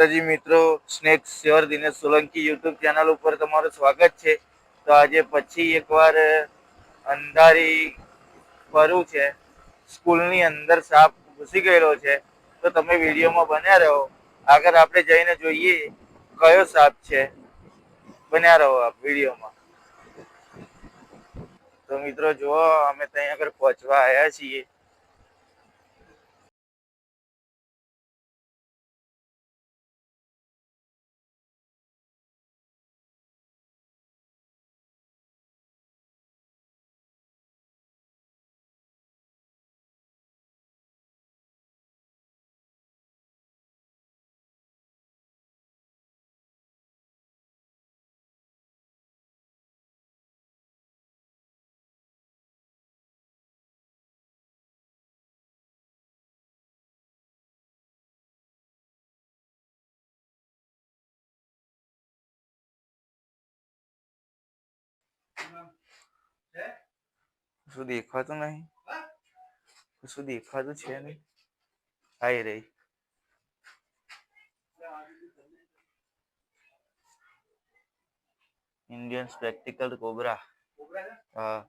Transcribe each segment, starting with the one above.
માતાજી મિત્રો, સ્નેક શ્યોર દિનેશ સોલંકી યુટ્યુબ ચેનલ ઉપર તમારું સ્વાગત છે. તો આજે પછી એકવાર અંધારી ફરું છે, સ્કૂલની અંદર સાપ ઘૂસી ગયેલો છે. તો તમે વિડીયોમાં બન્યા રહો. આગળ આપણે જઈને જોઈએ કયો સાપ છે. બન્યા રહો આપ વિડીયોમાં. તો મિત્રો જુઓ, અમે ત્યાં આગળ પહોંચવા આવ્યા છીએ. શું દેખાતું નહીં. શું દેખાતું છે નહીં. આઈ રહી ઇન્ડિયન સ્પેક્ટિકલ કોબરા હા.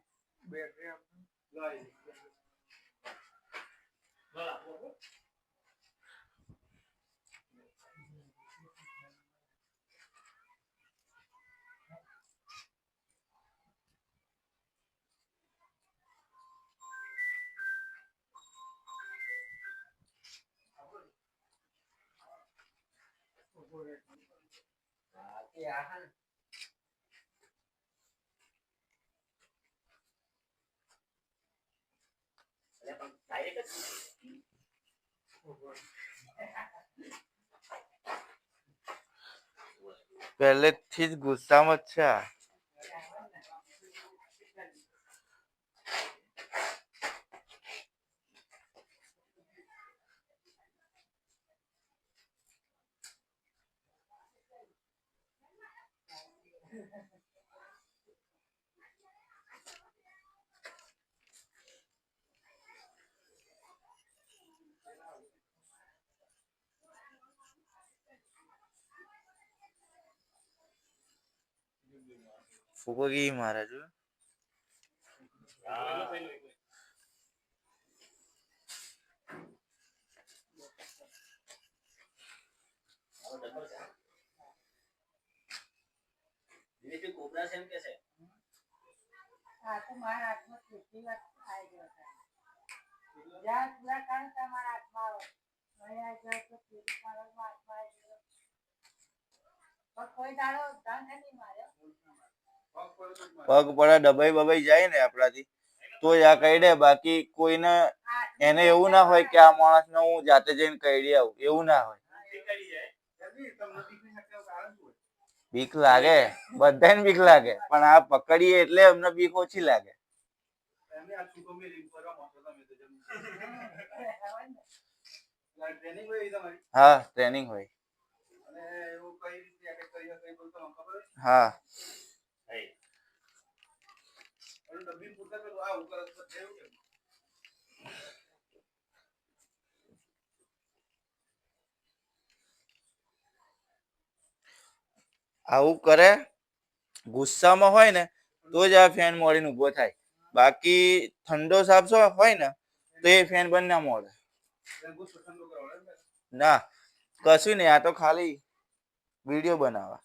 પહેલેથી જ ગુસ્સામાં છે આ. ફૂકો ગઈ મારા જો કોબરા છે એમ કે છે આ તો મારા હાથમાં કેટલી વાર આવી ગયો છે. જ્યાં પૂરા કાન તમારા હાથમાં આવે. અહીં આવી જાય તો પેલી પાડોશમાં હાથમાં આવી ગયો. પણ કોઈ દાડો ધન નથી માર્યો. પગ પડે દબાઈ બબાઈ જાય ને આપણાથી તો આ કહી દે બાકી કોઈને એને એવું ના હોય કે આ માણસને હું જાતે જઈને કહી આવું એવું ના હોય બીક લાગે. બધાને બીક લાગે. પણ આ પકડીએ એટલે અમને બીક ઓછી લાગે. હા ટ્રેનિંગ હોય. હા. આવું કરે, ગુસ્સામાં હોય ને, તો જ આ ફેન મોડીને ઊભો થાય. બાકી ઠંડો સાપસો હોય ને, તો એ ફેન બંધ ના મોડે. ના, કશું નહીં, આ તો ખાલી વીડિયો બનાવવા.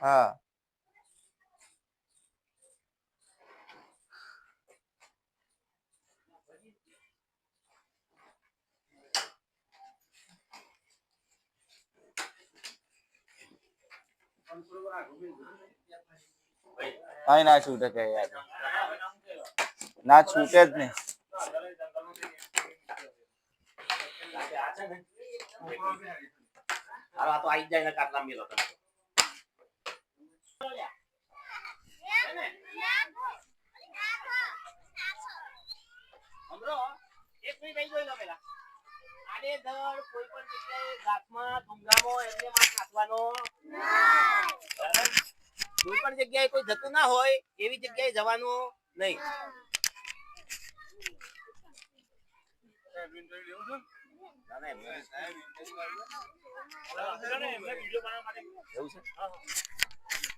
હા. કઈ ના છૂટે કે યાર. ના છૂટે જ નહીં. આ તો ડુંગરામાં એમને નાખવાનો બરાબર? કોઈ પણ જગ્યાએ કોઈ જતું ના હોય એવી જગ્યાએ જવાનું નહીં.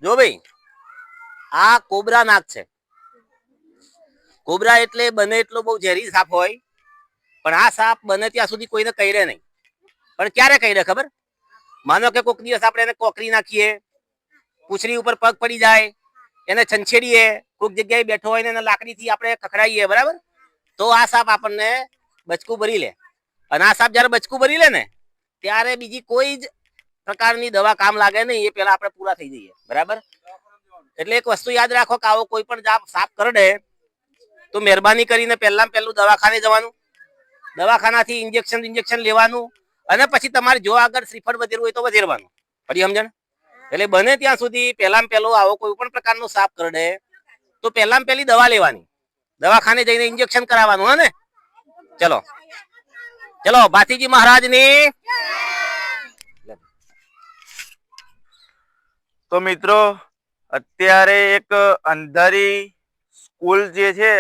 જો ભાઈ, આ કોબરા નાક છે. કોબરા એટલે બને એટલો બહુ ઝેરી સાપ હોય, પણ આ સાપ બને ત્યાં સુધી કોઈને કઈડે નહીં. પણ ક્યારે કઈડે ખબર? માનો કે કોઈક દિવસ આપણે એને કોકરી નાખીએ પૂછરી ઉપર પગ પડી જાય એને છંછેડીએ, કોઈક જગ્યાએ બેઠો હોય ને એને લાકડીથી આપણે ખખડાઈએ, બરાબર? તો આ સાપ આપણને બચકું ભરી લે. અને આ સાપ જ્યારે બચકું ભરી લે ને, ત્યારે બીજી કોઈ જ પ્રકારની દવા કામ લાગે નહીં, એ પહેલાં આપણે પૂરા થઈ જઈએ, બરાબર? એટલે એક વસ્તુ યાદ રાખો કે આવો કોઈ પણ સાપ કરડે, તો મહેરબાની કરીને પહેલા પહેલું દવાખાને જવાનું. દવાખાનાથી ઇન્જેક્શન ઇન્જેક્શન લેવાનું. અને પછી તમારે જો આગળ શ્રીફળ વધેરવું હોય તો વધેરવાનું. ફરી સમજણ? એટલે બને ત્યાં સુધી પહેલામાં પહેલો આવો કોઈ પણ પ્રકારનો સાપ કરડે, તો પહેલામાં પહેલી દવા લેવાની. દવાખાને જઈને ઇન્જેક્શન કરાવવાનું, હે ને? ચલો. ચલો ભાતીજી મહારાજની. તો મિત્રો, અત્યારે એક અંધારી સ્કૂલ જે છે,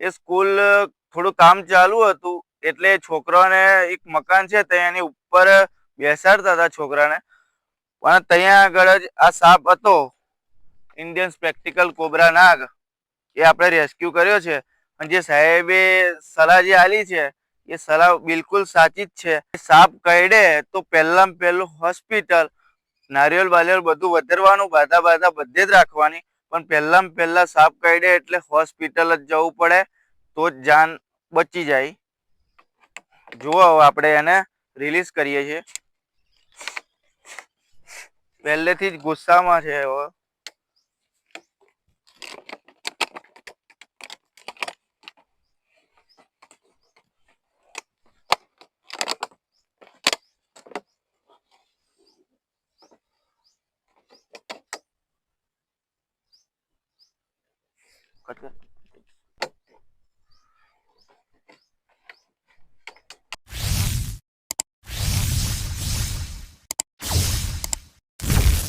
એ સ્કૂલ થોડું કામ ચાલુ હતું, એટલે છોકરાઓને એક મકાન છે ત્યાં એની ઉપર બેસાડતા હતા છોકરાને. પણ ત્યાં આગળ જ આ સાપ હતો. ઇન્ડિયન સ્પેક્ટિકલ કોબરા નાગ. એ આપણે રેસ્ક્યુ કર્યો છે. અને જે સાહેબે સલાહ જે આલી છે, એ સલાહ બિલકુલ સાચી જ છે. સાપ કરડે તો પહેલામાં પહેલું હોસ્પિટલ નારિયેળ બારિયેળ બધું વધારવાનું, બાધા બાધા બધે જ રાખવાની. પણ પહેલામાં પહેલા સાપ કરડે એટલે હોસ્પિટલ જ જવું પડે, તો જ જાન બચી જાય. જુઓ આપણે એને રિલીઝ કરીએ છીએ. પહેલેથી જ ગુસ્સામાં છે હવે કટ કર